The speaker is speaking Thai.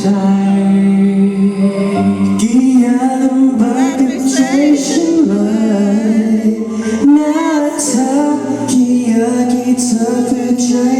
ใจ กี่ย่าลำบากับใจฉันเลยนะเธอกี่ย่ากี่เธอเพื่อใจ